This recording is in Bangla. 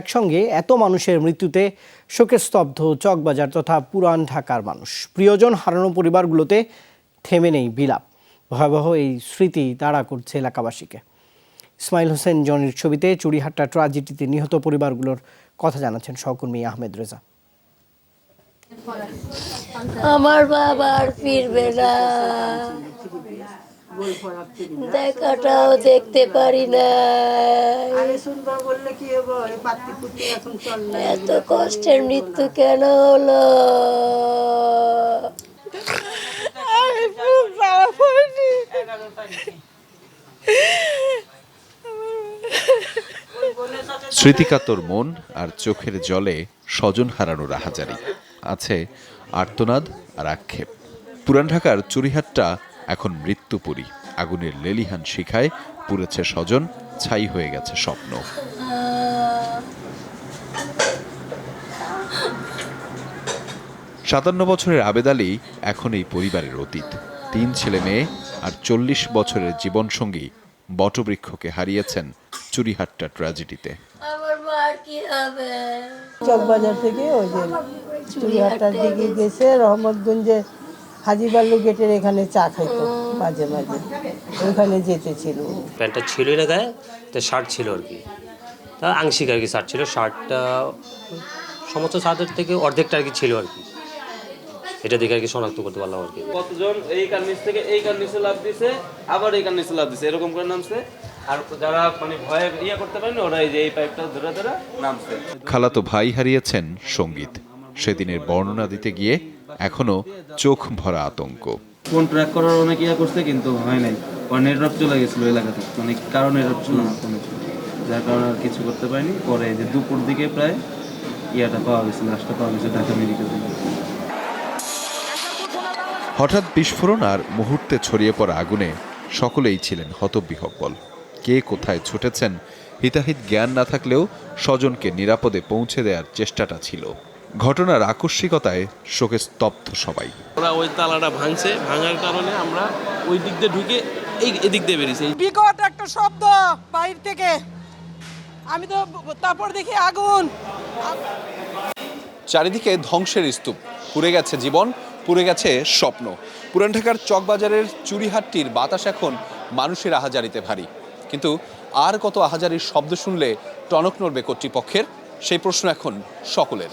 একসঙ্গে এত মানুষের মৃত্যুতে শোকে স্তব্ধ চকবাজার তথা পুরান ঢাকার মানুষ। প্রিয়জন হারানো পরিবারগুলোতে থেমে নেই বিলাপ। ভয়াবহ এই স্মৃতি তাড়া করছে এলাকাবাসীকে। ইসমাইল হোসেন, জনির ছবিতে চুরিহাট্টা ট্রাজেডিতে নিহত পরিবারগুলোর কথা জানাচ্ছেন সহকর্মী আহমেদ রেজা। আমার বাবা আর ফিরবে না। দেখাটাও দেখতে পারি না এত কষ্টের মৃত্যু কেন হলো? স্মৃতিকাতর মন আর চোখের জলে স্বজন হারানোর আহাজারি। আছে আর্তনাদ আর আক্ষেপ। পুরান ঢাকার চুরিহাটটা এখন মৃত্যুপুরী আগুনের লেলিহান শিখায় পুড়েছে স্বজন ছাই হয়ে গেছে স্বপ্ন। সাতান্ন বছরের আবেদ আলী এখন এই পরিবারের অতীত। তিন ছেলে মেয়ে আর চল্লিশ বছরের জীবনসঙ্গী বটবৃক্ষকে হারিয়েছেন চুরিহাট্টা ট্র্যাজেডিতে। আমার মার কি হবে? চকবাজার থেকে ওই যে চুরিহাটার দিকে গেছে রহমতগঞ্জে হাজি বাল্লু গেটের এখানে চা খাইতো মাঝে মাঝে। ওইখানে যেতে ছিল। প্যান্টটা ছিলই না গায়ে তো শার্ট ছিল আর কি। তা আংশিক আর কি শার্ট ছিল শার্টটা সমস্ত শার্টের থেকে অর্ধেকটা আর কি ছিল আর কি। এটা দেখে আর কি শনাক্ত করতে পারলাম আর কি। কতজন এই কার নিচ থেকে এই কার নিচে লাভ দিছে আবার এই কার নিচে লাভ দিছে এরকম করে নামছে। আর যারা মানে ভয়ে ইয়ে করতে পারেনি ওরা এই যে এই পাইপটা ধরে ধরে নামছে। খালাতো ভাই হারিয়েছেন সংগীত। সেদিনের বর্ণনা দিতে গিয়ে এখনও চোখ ভরা আতঙ্ক। ফোন ট্র্যাক করার অনেক ইয়ে করছে কিন্তু হয় নাই। পরে নেটওয়ার্ক চলে গেছিল এলাকাতে। মানে কারণ নেটওয়ার্ক ছিল না ফোনে। যার কারণে আর কিছু করতে পারিনি। পরে যে দুপুর দিকে প্রায় ইয়াটা পাওয়া গেছে লাশটা পাওয়া গেছে ঢাকা মেডিকেল হঠাৎ বিস্ফোরণ আর মুহূর্তে ছড়িয়ে পড়া আগুনে সকলেই ছিলেন হতবিহব্বল। কে কোথায় ছুটেছেন হিতাহিত জ্ঞান না থাকলেও স্বজনকে নিরাপদে পৌঁছে দেওয়ার চেষ্টাটা ছিল। ঘটনার আকস্মিকতায় শোকে স্তব্ধ সবাই। ওরা ওই তালাটা ভাঙছে ভাঙার কারণে আমরা ওই দিক দিয়ে ঢুকে এই এদিক দিয়ে বেরিয়েছি। বিকট একটা শব্দ বাইরে থেকে। আমি তো তারপর দেখি আগুন। চারিদিকে ধ্বংসের স্তূপ। পুড়ে গেছে জীবন পুড়ে গেছে স্বপ্ন। পুরান ঢাকার চকবাজারের চুরিহাটটির বাতাস এখন মানুষের আহাজারিতে ভারী। কিন্তু আর কত আহাজারির শব্দ শুনলে টনক নড়বে কর্তৃপক্ষের? সেই প্রশ্ন এখন সকলের।